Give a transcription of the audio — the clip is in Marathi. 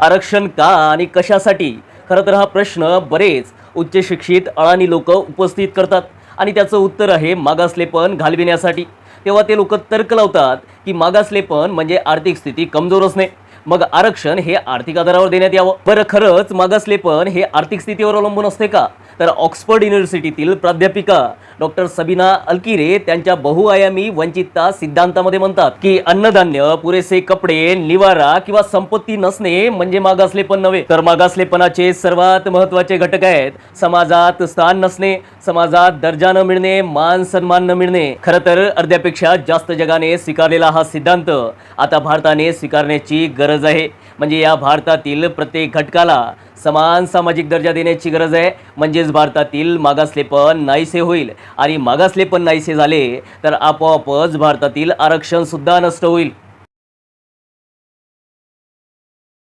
आरक्षण का आणि कशासाठी? खरं तर हा प्रश्न बरेच उच्च शिक्षित अळानी लोक उपस्थित करतात. आणि त्याचं उत्तर आहे मागासलेपण घालविण्यासाठी. तेव्हा ते लोक तर्क लावतात की मागासलेपण म्हणजे आर्थिक स्थिती कमजोर असणे मग आरक्षण हे आर्थिक आधारावर देण्यात यावं. बरं खरंच मागासलेपण हे आर्थिक स्थितीवर अवलंबून असते का? तर ऑक्सफर्ड युनिव्हर्सिटीतील प्राध्यापिका डॉक्टर सबिना अल्किरे त्यांच्या बहुआयामी वंचितता सिद्धांतामध्ये म्हणतात की अन्नधान्य पुरेसे कपडे निवारा किंवा संपत्ती नसणे म्हणजे मागासलेपण नव्हे. तर मागासलेपणाचे सर्वात महत्त्वाचे घटक आहेत समाजात स्थान नसणे समाजात दर्जा न मिळणे मान सन्मान न मिळणे. खरं तर अर्ध्यापेक्षा जास्त जगाने स्वीकारलेला हा सिद्धांत आता भारताने स्वीकारण्याची गरज आहे. म्हणजे या भारतातील प्रत्येक घटकाला समान सामाजिक दर्जा देण्याची गरज आहे. म्हणजेच भारतातील मागासलेपण नाहीसे होईल आणि मागासलेपण नाहीसे झाले तर आपोआपच भारतातील आरक्षणसुद्धा नष्ट होईल.